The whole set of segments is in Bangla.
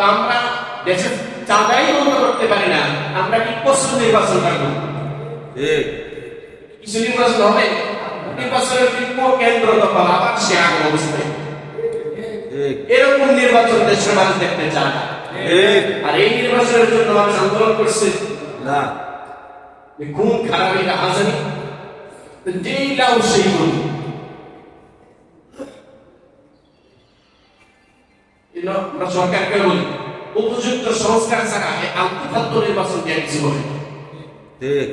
তো আমরা দেশের চাঁদাই বন্ধ করতে পারি না। আমরা কি পশ্চিম নির্বাচন করব ঠিক কিছু নির্বাচন হবে? নির্বাচনের কেন্দ্র দখল আবার সে আগে অবস্থায় এরকম নির্বাচন দেশের মানুষ দেখতে চায় না। আর এই নির্বাচনের জন্য মানুষ আন্দোলন করছে। না। খুন খারাপ এটা হাজারি যেই লাউ সেই গুণ এই জন্য আমরা সরকারকে বলি? উপযুক্ত সংস্কার ছাড়া এই আন্তঃখাদ্য নির্বাচন দিয়ে কিছু হবে ঠিক।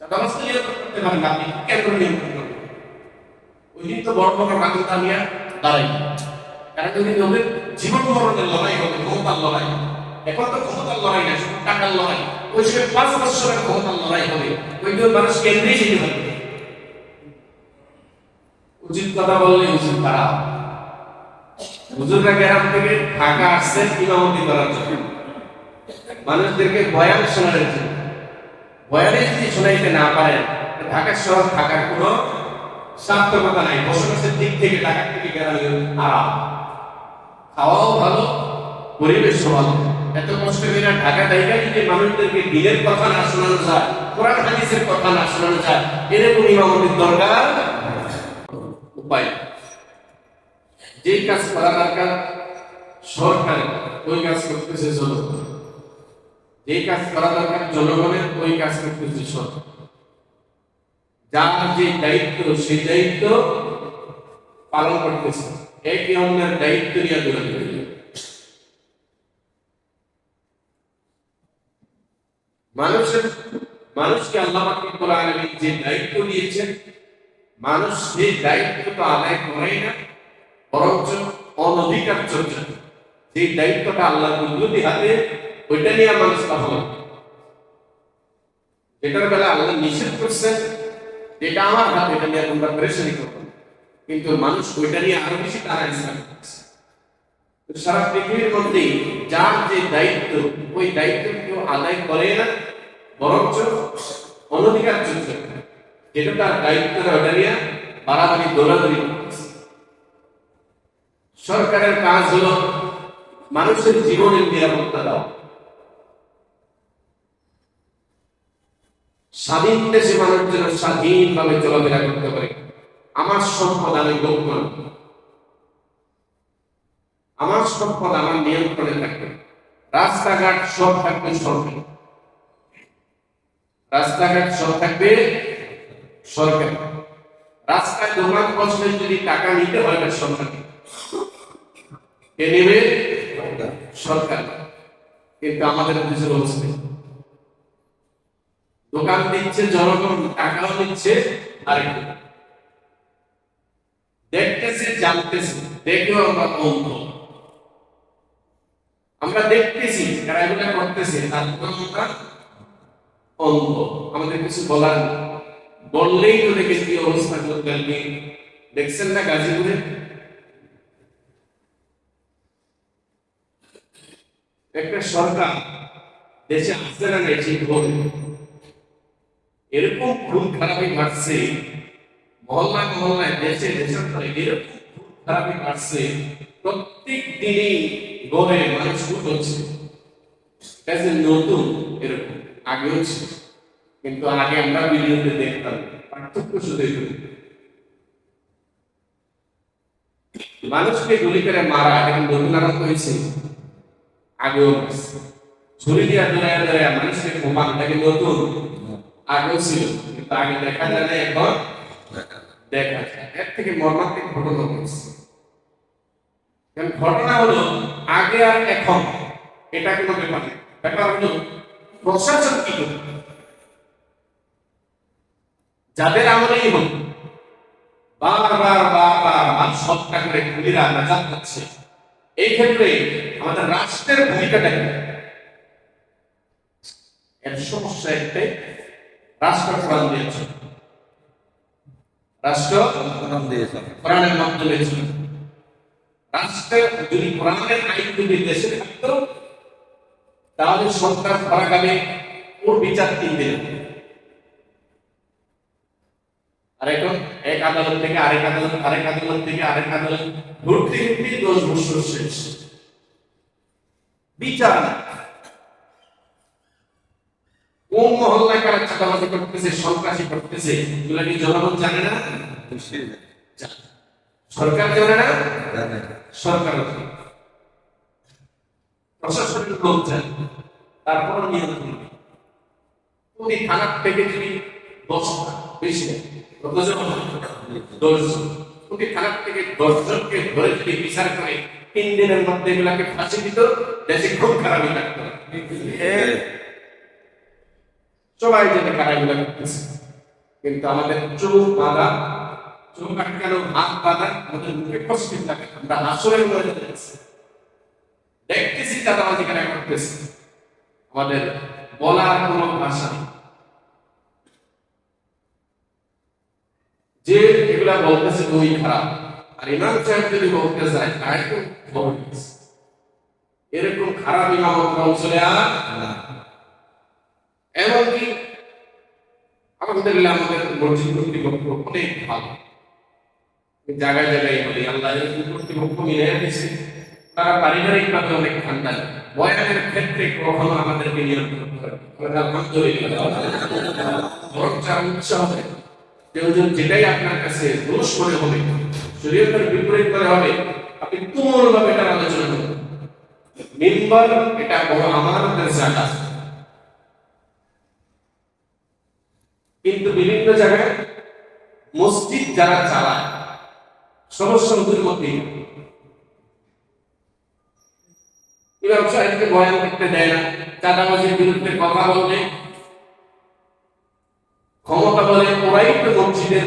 চাঁদাবাজ তো নিয়ন্ত্রণ করতে পারেন আপনি কেন্দ্র নিয়ন্ত্রণ করবেন? ওই দিন তো বড় বড় রাজু দামিয়া দাঁড়াই। কারণ যদি ওদের জীবন মরণের লড়াই হবে ক্ষমতার লড়াই এখন তো ক্ষমতার লড়াই না শুধু টাকার লড়াই। ওই সময় পাঁচ বছরের ক্ষমতার লড়াই হবে ওই জন্য মানুষ কেন্দ্রেই যেতে হবে উচিত কথা বললে উচিত তারা। হুজুররা গ্রাম থেকে ঢাকা আসছে ইমামতি করার জন্য। মানুষদেরকে বয়ান শোনানোর জন্য। বয়ানে যদি শোনাইতে না পারেন ঢাকা শহর থাকার কোনো সার্থকতা নাই। বসবাসের দিক থেকে, ঢাকা থেকে গ্রামে আরাম খাওয়াও ভালো পরিবেশ ভালো। এত কষ্ট করে ঢাকা জায়গা যদি মানুষদেরকে দিনের কথা না শোনানো যায়, কোরআন হাদিসের কথা না শোনানো যায়, এরকম ইমামতির দরকার উপায়। যেই কাজ করা দরকার, সরকারের, ওই কাজ করতেছে জনগণ। যেই কাজ করা দরকার জনগণের, ওই কাজ করতেছে সরকার। যার যে দায়িত্ব, সেই দায়িত্ব পালন করতেছে। একে অন্যের দায়িত্ব নিয়ে দূরে মানুষের মানুষকে আল্লাহ যে দায়িত্ব দিয়েছেন, মানুষ সেই দায়িত্ব তো আদায় করেই না। বরঞ্চ অনধিকার চর্চা। যে দায়িত্বটা আল্লাহ হাতে, ওইটা নিয়ে মানুষ বলে যেটার বেলা আল্লাহ নিষেধ করছেন, যেটা আমার এটা নিয়ে তোমরা করব কিন্তু মানুষ ওইটা নিয়ে আরও বেশি তারা সারা পৃথিবীর মধ্যে যার যে দায়িত্ব, ওই দায়িত্ব কেউ আদায় করে না, বরঞ্চ অনধিকার চলছে যেটা তার দায়িত্ব ওটা নিয়ে বাড়াবাড়ি, দৌড়াদৌড়ি। সরকারের কাজ হলো মানুষের জীবনের নিরাপত্তা দেওয়া স্বাধীন দেশে মানুষ যেন স্বাধীনভাবে চলাফেরা করতে পারে, আমার সম্পদ আমি করব। আমার সম্পদ আমার নিয়ন্ত্রণে থাকবে। রাস্তাঘাট সব থাকবে সরকার। রাস্তাঘাট সব থাকবে সরকার। রাস্তায় দোকান বসলে যদি টাকা নিতে হয় না সরকারকে কে নেবে? সরকার। কিন্তু আমাদের দেশের অবস্থা দোকান দিচ্ছে জনগণ টাকাও দিচ্ছে, আরেকটু। দেখতেছে, জানতেছে, দেখেও আমরা অন্ধ। আমরা দেখতেছি, যারা এগুলো করতেছে, তার উপর আমরা অন্ধ। আমাদের কিছু বলার বললেই তো দেখে অবস্থা করতে দেখছেন না গাজীপুরে? একটা সরকার দেশে আসছে না নাই, ঠিক হবে এরকম খুন খারাপি ঘটছে, মহল্লা মহল্লায়, দেশে দেশান্তরে এরকম খুন খারাপি ঘটছে প্রত্যেক দিনই গড়ে মানুষ খুন হচ্ছে। নতুন এরকম, আগেও ছিল, কিন্তু আগে আমরা ভিডিওতে দেখতাম, পার্থক্য শুধু এটুকু মানুষকে গুলি করে মারা, এখন আরম্ভ হয়েছে। আগেও হয়েছে। ছুরি দিয়া দৌড়ায় দৌড়ায় মানুষকে ঘুমান নাকি নতুন আগেও ছিল কিন্তু আগে দেখা যায় না এখন দেখা যায়। এর থেকে মর্মান্তিক ঘটনা ঘটছে। ঘটনা হলো আগে আর এখন এটা কোনো ব্যাপার না। ব্যাপার হলো প্রশাসন কি করবে? যাদের আমলেই হোক বারবার বারবার করে খুলিরা নাজাত পাচ্ছে এই ক্ষেত্রে আমাদের রাষ্ট্রের ভূমিকাটা কি এর সমস্যা একটাই রাষ্ট্র কোরআন দিয়েছে। রাষ্ট্র নাম দিয়েছে। কোরআনের মাধ্যমে ছিল রাষ্ট্রে যদি কোরআনের আইন যদি দেশে থাকতো তাহলে সরকার ধরাকালে ওর বিচার তিন দিন আর এখন এক আদালত থেকে আরেক আদালত আরেক আদালত থেকে আরেক আদালত ঘুরতে ঘুরতে দশ বছর শেষ। বিচার কোন মহল্লায় কারা চাঁদাবাজি করতেছে সন্ত্রাসী করতেছে এগুলো কি জনগণ জানে না? সরকার জানে না? সরকার। প্রশাসনের লোক জানে তারপর নিয়ন্ত্রণ। প্রতি থানার থেকে যদি দশটা বেশি কতজন? থানার থেকে দশজনকে ধরে যদি বিচার করে তিন দিনের মধ্যে এগুলাকে ফাঁসি দিত, দেশে খুব খারাপই লাগতো। সবাই যেতে কারাগুলো করতেছে। কিন্তু আমাদের চোখ বাঁধা, চোখ আটকানো, হাত বাঁধা, আমাদের মুখে কষ্ট লাগে। আমরা আসলে মরে যাচ্ছি দেখতেছি চাঁদাবাজি কেন করতেছে। আমাদের বলার কোনো ভাষা নেই। এগুলা বলতেছে দুই খারাপ। আর ইমাম সাহেব যদি বলতে যায়, তাই তো এরকম খারাপ ইমামত অঞ্চলে আর এমনকি আলহামদুলিল্লাহ আমাদের মসজিদ কর্তৃপক্ষ অনেক ভালো। জায়গায় জায়গায় বলি, আল্লাহ কর্তৃপক্ষ মিলে দিয়েছে। তারা পারিবারিক ভাবে অনেক ঠান্ডা বয়ানের ক্ষেত্রে কখনো আমাদেরকে নিয়ন্ত্রণ করে আলহামদুলিল্লাহ। বরং চার উৎসাহ যে যেটাই আপনার কাছে দোষ মনে হবে, শরীয়তের বিপরীত করে হবে, আপনি তুমুল ভাবে এটার আলোচনা করুন। মিম্বার, এটা বড় আমাদের জায়গা কিন্তু বিভিন্ন জায়গায় মসজিদ যারা চালায় সমস্যা ওদের মধ্যেই ইমাম সাহেবকে বয়ান করতে দেয় না, চাঁদাবাজির বিরুদ্ধে কথা বলবে ক্ষমতা বলে ওরাই তো মসজিদের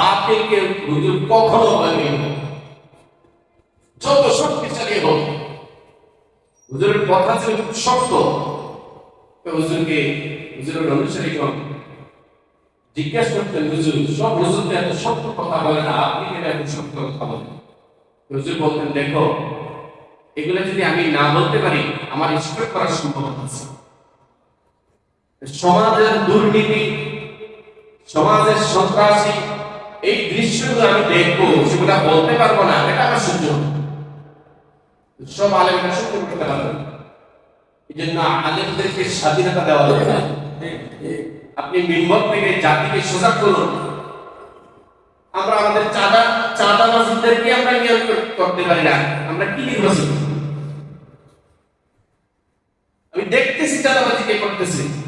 বাতিলকে হুজুর কখনো বলেনি। যত শক্তিশালী হোক। হুজুরের কথা ছিল শক্ত। হুজুরকে, হুজুরের অনুসারী কম জিজ্ঞেস করতেন, হুজুর, সব হুজুরকে এত শক্ত কথা বলে না, আপনি কেন এত শক্ত কথা বলেন? হুজুর বলতেন, দেখো, এগুলো যদি আমি না বলতে পারি, আমার স্ট্রোক করার সম্ভাবনা আছে। সমাজের দুর্নীতি, সমাজের সন্ত্রাসী এই দৃশ্যগুলো আমি দেখব, সেগুলো বলতে পারব না, এটা আমার না। সব আলেমরা সহ্য করতে পারবে। এই জন্য আলেমদেরকে স্বাধীনতা দেওয়া দরকার। আপনি মিম্বর থেকে জাতিকে সজাগ করুন। আমরা আমাদের চাঁদা চাঁদা মাসুদদেরকে আমরা নিয়ন্ত্রণ করতে পারি না। আমরা কি নির্বাচন আমি দেখতেছি চাঁদাবাজি কে করতেছে আমি দেখতেছি কারা মানুষ করতেছে।